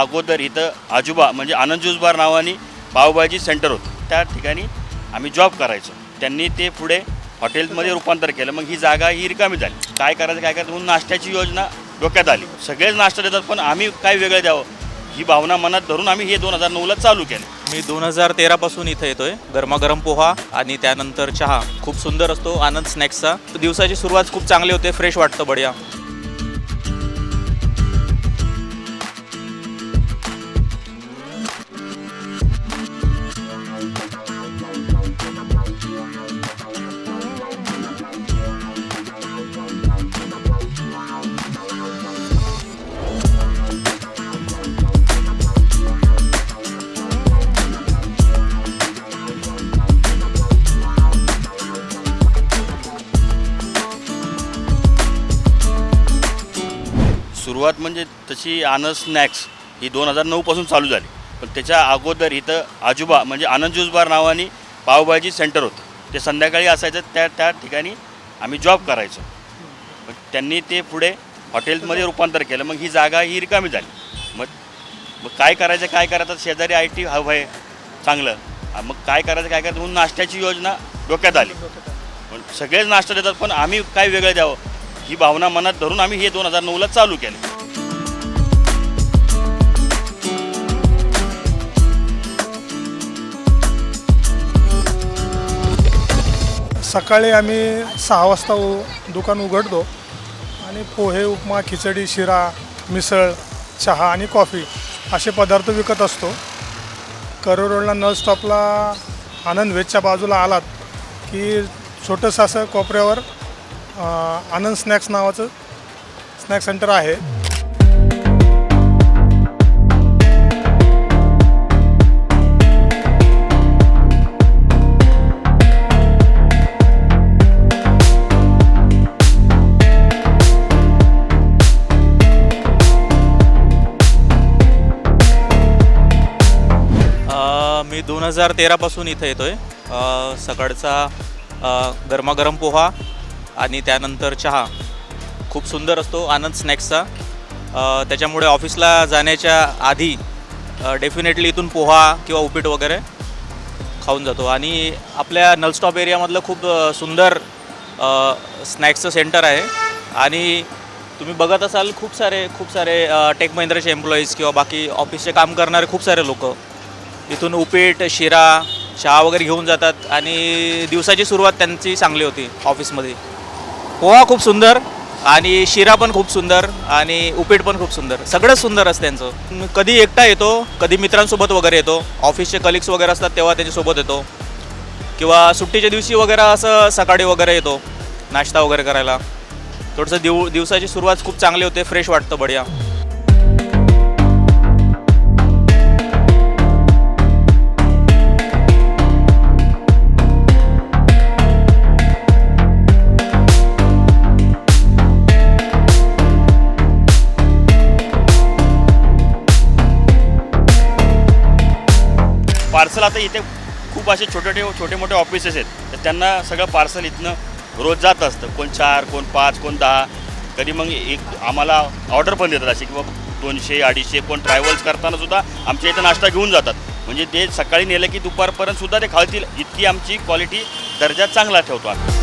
अगोदर इथं आजोबा म्हणजे आनंद जुजबार नावाने पावभाजी सेंटर होतं. त्या ठिकाणी आम्ही जॉब करायचो. त्यांनी ते पुढे हॉटेलमध्ये रूपांतर केलं. मग ही जागा ही रिकामी झाली. काय करायचं काय करायचं? म्हणून नाश्त्याची योजना डोक्यात आली. सगळेच नाश्ता देतात पण आम्ही काय वेगळं द्यावं? ही भावना मनात धरून आम्ही हे दोन हजार नऊला चालू केलं. मी दोन हजार तेरापासून इथं येतोय. गरमागरम पोहा आणि त्यानंतर चहा. खूप सुंदर असतो. आनंद स्नॅक्सचा दिवसाची सुरुवात खूप चांगली होते. फ्रेश वाटतं बढिया. सुरुवात म्हणजे तशी आनंद स्नॅक्स ही दोन हजार नऊपासून चालू झाली. पण त्याच्या अगोदर इथं आजोबा म्हणजे आनंद ज्यूस बार नावाने पावभाजी सेंटर होतं. ते संध्याकाळी असायचं त्या त्या ठिकाणी आम्ही जॉब करायचो. मग त्यांनी ते पुढे हॉटेलमध्ये रूपांतर केलं. मग ही जागा ही रिकामी झाली. मग मग काय करायचं काय करायचं? शेजारी आय टी हवं आहे चांगलं. मग काय करायचं काय करायचं? म्हणून नाश्त्याची योजना डोक्यात आली. पण सगळेच नाश्ता देतात पण आम्ही काय वेगळं द्यावं? ही भावना मनात धरून आम्ही हे दोन हजार नऊला चालू केलं. सकाळी आम्ही सहा वाजता उ दुकान उघडतो आणि पोहे उपमा खिचडी शिरा मिसळ चहा आणि कॉफी असे पदार्थ विकत असतो. करोड रोडला नळ स्टॉपला आनंद वेजच्या बाजूला आलात की छोटंसं असं कोपऱ्यावर आनंद स्नॅक्स नावाचं स्नॅक्स सेंटर आहे. मी दोन हजार तेरापासून इथं येतो आहे सकाळचा गरमागरम पोहा आणि त्यानंतर चहा. खूप सुंदर असतो आनंद स्नॅक्सचा. त्याच्यामुळे ऑफिसला जाण्याच्या आधी डेफिनेटली इथून पोहा किंवा उपीट वगैरे खाऊन जातो. आणि आपल्या नलस्टॉप एरियामधलं खूप सुंदर स्नॅक्सचं सेंटर आहे. आणि तुम्ही बघत असाल खूप सारे खूप सारे टेक महिंद्राचे एम्प्लॉईज किंवा बाकी ऑफिसचे काम करणारे खूप सारे लोक. इथून उपीट शिरा चहा वगैरे घेऊन जातात आणि दिवसाची सुरुवात त्यांची चांगली होती ऑफिसमध्ये. पोहा खूप सुंदर आणि शिरा पण खूप सुंदर आणि उपीट पण खूप सुंदर. सगळंच सुंदर असतं त्यांचं. कधी एकटा येतो कधी मित्रांसोबत वगैरे येतो ऑफिसचे कलिग्स वगैरे असतात तेव्हा त्यांच्यासोबत येतो. किंवा सुट्टीच्या दिवशी वगैरे असं सकाळी वगैरे येतो नाश्ता वगैरे करायला. थोडंसं दिव दिवसाची सुरुवात खूप चांगली होते फ्रेश वाटतं बढिया. पार्सल आता इथे खूप असे छोटे छोटे छोटे मोठे ऑफिसेस आहेत. तर त्यांना सगळं पार्सल इथनं रोज जात असतं. कोण चार कोण पाच कोण दहा. कधी मग एक आम्हाला ऑर्डर पण देतात असे की बाबा दोनशे अडीचशे कोण ट्रॅव्हल्स करताना सुद्धा आमच्या इथं नाश्ता घेऊन जातात. म्हणजे ते सकाळी नेलं की दुपारपर्यंत सुद्धा ते खालतील. इतकी आमची क्वालिटी दर्जा चांगला ठेवतो आम्ही.